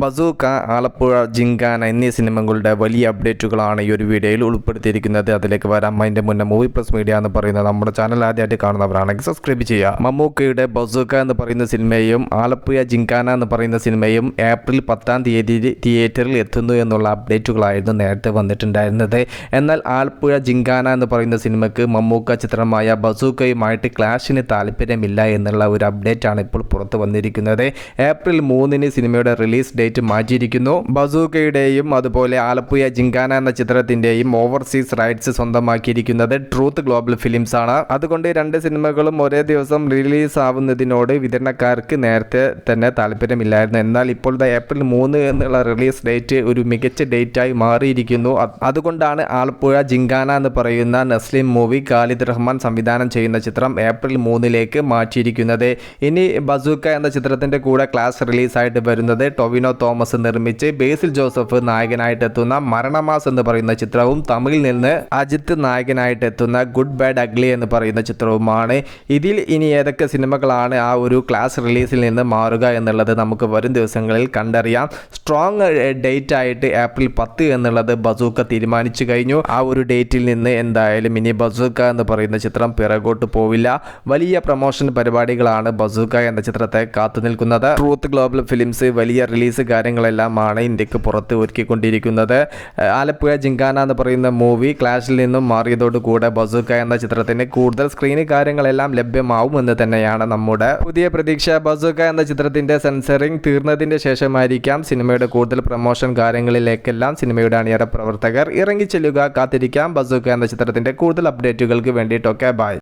Bazooka Alappuzha ജിങ്കാന എന്നീ സിനിമകളുടെ വലിയ അപ്ഡേറ്റുകളാണ് ഈ ഒരു വീഡിയോയിൽ ഉൾപ്പെടുത്തിയിരിക്കുന്നത്. അതിലേക്ക് വരാം. അതിന്റെ മുന്നേ മൂവി പ്ലസ് മീഡിയ എന്ന് പറയുന്നത് നമ്മുടെ ചാനൽ ആദ്യമായിട്ട് കാണുന്നവരാണെങ്കിൽ സബ്സ്ക്രൈബ് ചെയ്യുക. മമ്മൂക്കയുടെ ബസൂക്ക എന്ന് പറയുന്ന സിനിമയും ആലപ്പുഴ ജിങ്കാന എന്ന് പറയുന്ന സിനിമയും ഏപ്രിൽ പത്താം തീയതി തിയേറ്ററിൽ എത്തുന്നു എന്നുള്ള അപ്ഡേറ്റുകളായിരുന്നു നേരത്തെ വന്നിട്ടുണ്ടായിരുന്നത്. എന്നാൽ ആലപ്പുഴ ജിങ്കാന എന്ന് പറയുന്ന സിനിമയ്ക്ക് മമ്മൂക്ക ചിത്രമായ ബസൂക്കയുമായിട്ട് ക്ലാഷിന് താല്പര്യമില്ല എന്നുള്ള ഒരു അപ്ഡേറ്റ് ആണ് ഇപ്പോൾ പുറത്തു വന്നിരിക്കുന്നത്. ഏപ്രിൽ മൂന്നിന് സിനിമയുടെ റിലീസ് ഡേറ്റ് മാറ്റിയിരിക്കുന്നു. ബസൂക്കയുടെയും അതുപോലെ ആലപ്പുഴ ജിങ്കാന എന്ന ചിത്രത്തിന്റെയും ഓവർസീസ് റൈറ്റ്സ് സ്വന്തമാക്കിയിരിക്കുന്നത് ട്രൂത്ത് ഗ്ലോബൽ ഫിലിംസ് ആണ്. അതുകൊണ്ട് രണ്ട് സിനിമകളും ഒരേ ദിവസം റിലീസ് ആവുന്നതിനോട് വിതരണക്കാർക്ക് നേരത്തെ തന്നെ താല്പര്യമില്ലായിരുന്നു. എന്നാൽ ഇപ്പോഴത്തെ ഏപ്രിൽ മൂന്ന് എന്നുള്ള റിലീസ് ഡേറ്റ് ഒരു മികച്ച ഡേറ്റായി മാറിയിരിക്കുന്നു. അതുകൊണ്ടാണ് ആലപ്പുഴ ജിങ്കാന എന്ന് പറയുന്ന നസ്ലിം മൂവി ഖാലിദ് റഹ്മാൻ സംവിധാനം ചെയ്യുന്ന ചിത്രം ഏപ്രിൽ മൂന്നിലേക്ക് മാറ്റിയിരിക്കുന്നത്. ഇനി ബസൂക്ക എന്ന ചിത്രത്തിന്റെ കൂടെ ക്ലാസ് റിലീസായിട്ട് വരുന്നത് ടൊവിനോ തോമസ് നിർമ്മിച്ച് ബേസിൽ ജോസഫ് നായകനായിട്ട് എത്തുന്ന മരണമാസ് എന്ന് പറയുന്ന ചിത്രവും തമിഴിൽ നിന്ന് അജിത് നായകനായിട്ട് എത്തുന്ന ഗുഡ് ബാഡ് അഗ്ലി എന്ന് പറയുന്ന ചിത്രവുമാണ്. ഇതിൽ ഇനി ഏതൊക്കെ സിനിമകളാണ് ആ ഒരു ക്ലാസ് റിലീസിൽ നിന്ന് മാറുക എന്നുള്ളത് നമുക്ക് വരും ദിവസങ്ങളിൽ കണ്ടറിയാം. സ്ട്രോങ് ഡേറ്റ് ആയിട്ട് ഏപ്രിൽ പത്ത് എന്നുള്ളത് ബസൂക്ക തീരുമാനിച്ചു കഴിഞ്ഞു. ആ ഒരു ഡേറ്റിൽ നിന്ന് എന്തായാലും ഇനി ബസൂക്ക എന്ന് പറയുന്ന ചിത്രം പിറകോട്ട് പോവില്ല. വലിയ പ്രൊമോഷൻ പരിപാടികളാണ് ബസൂക്ക എന്ന ചിത്രത്തെ കാത്തു നിൽക്കുന്നത്. ട്രൂത്ത് ഗ്ലോബൽ ഫിലിംസ് വലിയ റിലീസ് കാര്യങ്ങളെല്ലാമാണ് ഇന്ത്യയ്ക്ക് പുറത്ത് ഒരുക്കിക്കൊണ്ടിരിക്കുന്നത്. ആലപ്പുഴ ജിങ്കാന എന്ന് പറയുന്ന മൂവി ക്ലാഷിൽ നിന്നും മാറിയതോടുകൂടെ ബസൂക്ക എന്ന ചിത്രത്തിന് കൂടുതൽ സ്ക്രീൻ കാര്യങ്ങളെല്ലാം ലഭ്യമാവുമെന്ന് തന്നെയാണ് നമ്മുടെ പുതിയ പ്രതീക്ഷ. ബസൂക്ക എന്ന ചിത്രത്തിന്റെ സെൻസറിങ് തീർന്നതിന്റെ ശേഷമായിരിക്കാം സിനിമയുടെ കൂടുതൽ പ്രൊമോഷൻ കാര്യങ്ങളിലേക്കെല്ലാം സിനിമയുടെ അണിയറ പ്രവർത്തകർ ഇറങ്ങിച്ചെല്ലുക. കാത്തിരിക്കാം ബസൂക്ക എന്ന ചിത്രത്തിന്റെ കൂടുതൽ അപ്ഡേറ്റുകൾക്ക് വേണ്ടിയിട്ടൊക്കെ. ബൈ